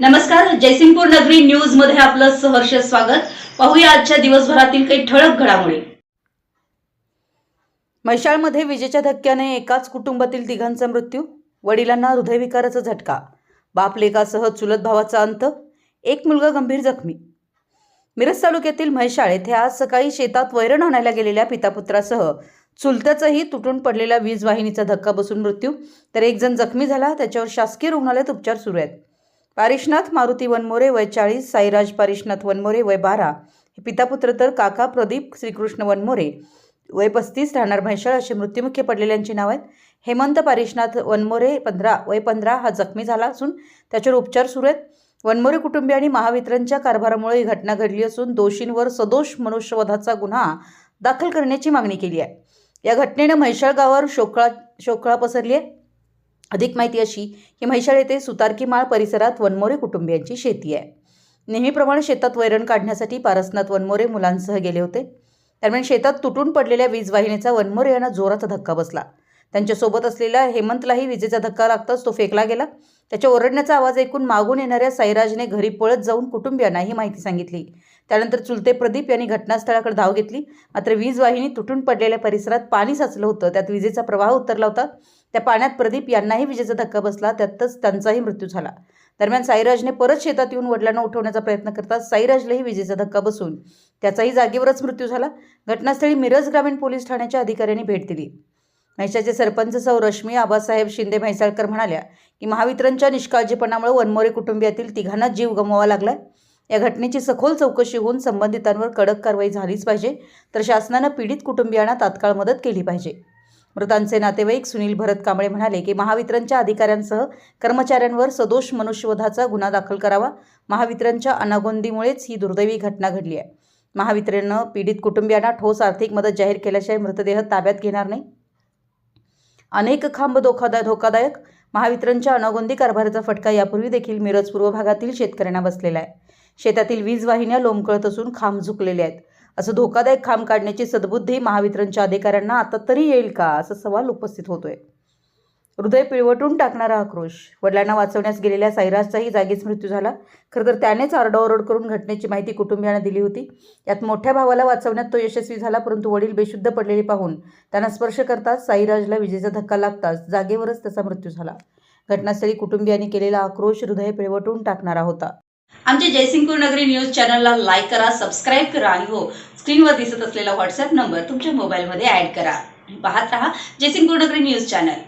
नमस्कार जयसिंगपूर नगरी न्यूजमध्ये आपलं सहर्ष स्वागत. पाहूया आजच्या दिवसभरातील काही ठळक घडामोडी. म्हैसाळमध्ये विजेच्या धक्क्याने एकाच कुटुंबातील तिघांचा मृत्यू वडिलांना हृदयविकाराचा झटका बाप लेकासह चुलत भावाचा अंत एक मुलगा गंभीर जखमी. मिरज तालुक्यातील म्हैसाळ येथे आज सकाळी शेतात वैरण आणायला गेलेल्या पितापुत्रासह चुलत्याचाही तुटून पडलेल्या वीज वाहिनीचा धक्का बसून मृत्यू तर एक जण जखमी झाला त्याच्यावर शासकीय रुग्णालयात उपचार सुरू आहेत. पारिशनाथ मारुती वनमोरे वय चाळीस साईराज पारिशनाथ वनमोरे वय बारा हे पितापुत्र तर काका प्रदीप श्रीकृष्ण वनमोरे. वय पस्तीस राहणार म्हैशाळ असे मृत्युमुखी पडलेल्यांची नाव आहेत. हेमंत पारिशनाथ वनमोरे पंधरा वय पंधरा हा जखमी झाला असून त्याच्यावर उपचार सुरू आहेत. वनमोरे कुटुंबियांनी महावितरणच्या कारभारामुळे ही घटना घडली असून दोषींवर सदोष मनुष्यवधाचा गुन्हा दाखल करण्याची मागणी केली आहे. या घटनेनं म्हैशाळ गावावर शोकळा शोकळा पसरली आहे. अधिक माहिती अशी की म्हैसाळ येथे सुतारकीमाळ परिसरात वनमोरे कुटुंबियांची शेती आहे. नेहमीप्रमाणे शेतात वैरण काढण्यासाठी पारसनाथ वनमोरे मुलांसह गेले होते. दरम्यान शेतात तुटून पडलेल्या वीज वाहिनीचा वनमोरे यांना जोराचा धक्का बसला. त्यांच्यासोबत असलेल्या हेमंतलाही विजेचा धक्का लागताच तो फेकला गेला. त्याच्या ओरडण्याचा आवाज ऐकून मागून येणाऱ्या साईराजने घरी पळत जाऊन कुटुंबियांना ही माहिती सांगितली. त्यानंतर चुलते प्रदीप यांनी घटनास्थळाकडे धाव घेतली. मात्र वीज वाहिनी तुटून पडलेल्या परिसरात पाणी साचलं होतं. त्यात विजेचा प्रवाह उतरला होता. त्या पाण्यात प्रदीप यांनाही विजेचा धक्का बसला. त्यातच त्यांचाही मृत्यू झाला. दरम्यान साईराजने परत शेतात येऊन वडिलांना उठवण्याचा प्रयत्न करता साईराजलाही विजेचा धक्का बसून त्याचाही जागेवरच मृत्यू झाला. घटनास्थळी मिरज ग्रामीण पोलीस ठाण्याच्या अधिकाऱ्यांनी भेट दिली. म्हैसाळचे सरपंच सौ रश्मी आबासाहेब शिंदे म्हैसाळकर म्हणाल्या की महावितरणच्या निष्काळजीपणामुळे वनमोरे कुटुंबियातील तिघांना जीव गमवावा लागलाय. या घटनेची सखोल चौकशी होऊन संबंधितांवर कडक कारवाई झालीच पाहिजे तर शासनानं पीडित कुटुंबियांना तात्काळ मदत केली पाहिजे. मृतांचे नातेवाईक सुनील भरत कांबळे म्हणाले की महावितरणच्या अधिकाऱ्यांसह कर्मचाऱ्यांवर सदोष मनुष्यवधाचा गुन्हा दाखल करावा. महावितरणच्या अनागोंदीमुळेच ही दुर्दैवी घटना घडली आहे. महावितरणनं पीडित कुटुंबियांना ठोस आर्थिक मदत जाहीर केल्याशिवाय मृतदेह ताब्यात घेणार नाही. अनेक खांब धोकादा धोकादायक महावितरणच्या अनागोंदी कारभाराचा फटका यापूर्वी देखील मिरज पूर्व भागातील शेतकऱ्यांना बसलेला आहे. शेतातील वीज वाहिन्या लोंबकळत असून खांब झुकलेले आहेत. असं धोकादायक खांब काढण्याची सद्बुद्धी महावितरणच्या अधिकाऱ्यांना आता तरी येईल का? असा सवाल उपस्थित होतोय. हृदय पिळवटून टाकणारा आक्रोश. वडिलांना वाचवण्यास गेलेल्या साईराजचाही जागीच मृत्यू झाला. खरं तर त्यानेच आरडाओरड करून घटनेची माहिती कुटुंबियांना दिली होती. यात मोठ्या भावाला वाचवण्यात तो यशस्वी झाला परंतु वडील बेशुद्ध पडलेले पाहून त्यांना स्पर्श करताच साईराजला विजेचा धक्का लागताच जागेवरच त्याचा मृत्यू झाला. घटनास्थळी कुटुंबियांनी केलेला आक्रोश हृदय पिळवटून टाकणारा होता. आमच्या जयसिंगपूर नगरी न्यूज चॅनलला लाईक करा सबस्क्राईब करा आणि हो स्क्रीनवर दिसत असलेला व्हॉट्सअप नंबर तुमच्या मोबाईलमध्ये ऍड करा. पाहत रहा जयसिंगपूर नगरी न्यूज चॅनल.